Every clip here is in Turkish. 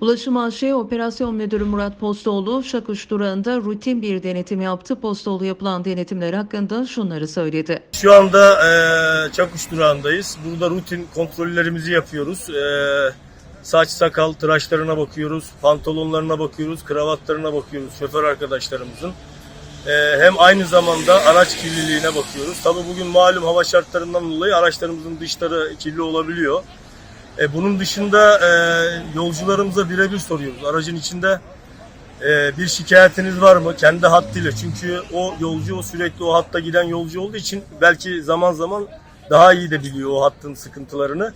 Ulaşım AŞ Operasyon Müdürü Murat Postoğlu, Şakuş durağında rutin bir denetim yaptı. Postoğlu yapılan denetimler hakkında şunları söyledi. Şu anda e, Çakuş durağındayız. Burada rutin kontrollerimizi yapıyoruz. E, saç sakal tıraşlarına bakıyoruz, pantolonlarına bakıyoruz, kravatlarına bakıyoruz şoför arkadaşlarımızın. E, hem aynı zamanda araç kirliliğine bakıyoruz. Tabii bugün malum hava şartlarından dolayı araçlarımızın dışları kirli olabiliyor. E, bunun dışında e, yolcularımıza birebir soruyoruz. Aracın içinde e, bir şikayetiniz var mı? Kendi hattıyla. Çünkü o yolcu o sürekli o hatta giden yolcu olduğu için belki zaman zaman daha iyi de biliyor o hattın sıkıntılarını.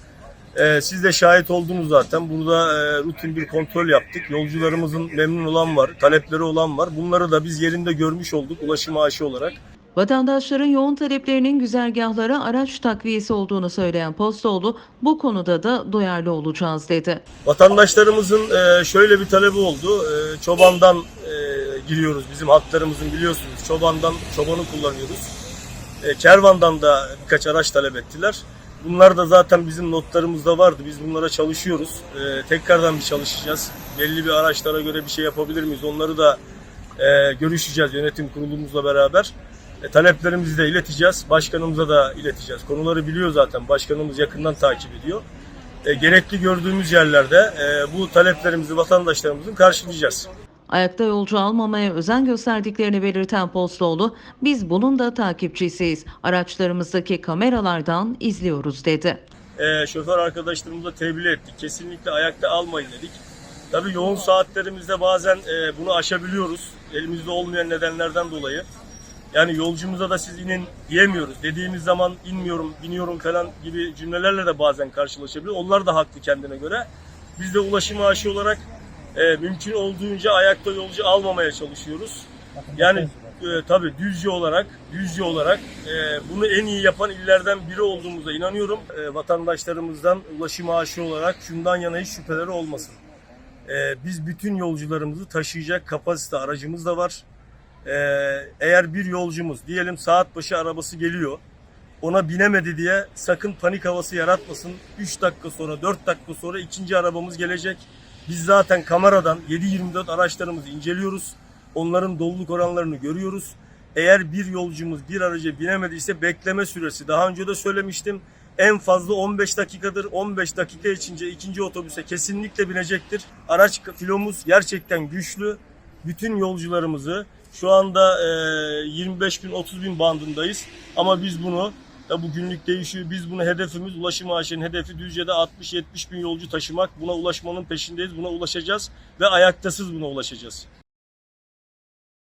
E, siz de şahit oldunuz zaten. Burada e, rutin bir kontrol yaptık. Yolcularımızın memnun olan var, talepleri olan var. Bunları da biz yerinde görmüş olduk ulaşım maaşı olarak. Vatandaşların yoğun taleplerinin güzergahlara araç takviyesi olduğunu söyleyen Postoğlu, bu konuda da duyarlı olacağız dedi. Vatandaşlarımızın e, şöyle bir talebi oldu. E, Çobandan e, giriyoruz bizim hatlarımızın biliyorsunuz. Çobandan çobanı kullanıyoruz. Kervandan da birkaç araç talep ettiler. Bunlar da zaten bizim notlarımızda vardı. Biz bunlara çalışıyoruz. Tekrardan bir çalışacağız. Belli bir araçlara göre bir şey yapabilir miyiz? Onları da görüşeceğiz yönetim kurulumuzla beraber. E, taleplerimizi de ileteceğiz. Başkanımıza da ileteceğiz. Konuları biliyor zaten. Başkanımız yakından takip ediyor. E, gerekli gördüğümüz yerlerde e, bu taleplerimizi vatandaşlarımızın karşılayacağız. Ayakta yolcu almamaya özen gösterdiklerini belirten Postoğlu, biz bunun da takipçisiyiz. Araçlarımızdaki kameralardan izliyoruz dedi. E, şoför arkadaşlarımıza tebliğ ettik. Kesinlikle ayakta almayın dedik. Tabii yoğun saatlerimizde bazen e, bunu aşabiliyoruz. Elimizde olmayan nedenlerden dolayı. Yani yolcumuza da siz inin diyemiyoruz. Dediğimiz zaman inmiyorum, biniyorum falan gibi cümlelerle de bazen karşılaşabiliyor. Onlar da haklı kendine göre. Biz de ulaşım aşı olarak e, mümkün olduğunca ayakta yolcu almamaya çalışıyoruz. Yani e, tabii düzce olarak, düzce olarak e, bunu en iyi yapan illerden biri olduğumuza inanıyorum. E, vatandaşlarımızdan ulaşım aşı olarak şundan yana hiç şüpheleri olmasın. E, biz bütün yolcularımızı taşıyacak kapasite aracımız da var. Ee, eğer bir yolcumuz diyelim saat başı arabası geliyor ona binemedi diye sakın panik havası yaratmasın. 3 dakika sonra 4 dakika sonra ikinci arabamız gelecek. Biz zaten kameradan 7-24 araçlarımızı inceliyoruz. Onların doluluk oranlarını görüyoruz. Eğer bir yolcumuz bir araca binemediyse bekleme süresi daha önce de söylemiştim. En fazla 15 dakikadır. 15 dakika içince ikinci otobüse kesinlikle binecektir. Araç filomuz gerçekten güçlü. Bütün yolcularımızı şu anda e, 25 bin 30 bin bandındayız. Ama biz bunu da bu günlük değişiyor. Biz bunu hedefimiz ulaşım maaşının hedefi Düzce'de 60-70 bin yolcu taşımak. Buna ulaşmanın peşindeyiz. Buna ulaşacağız ve ayaktasız buna ulaşacağız.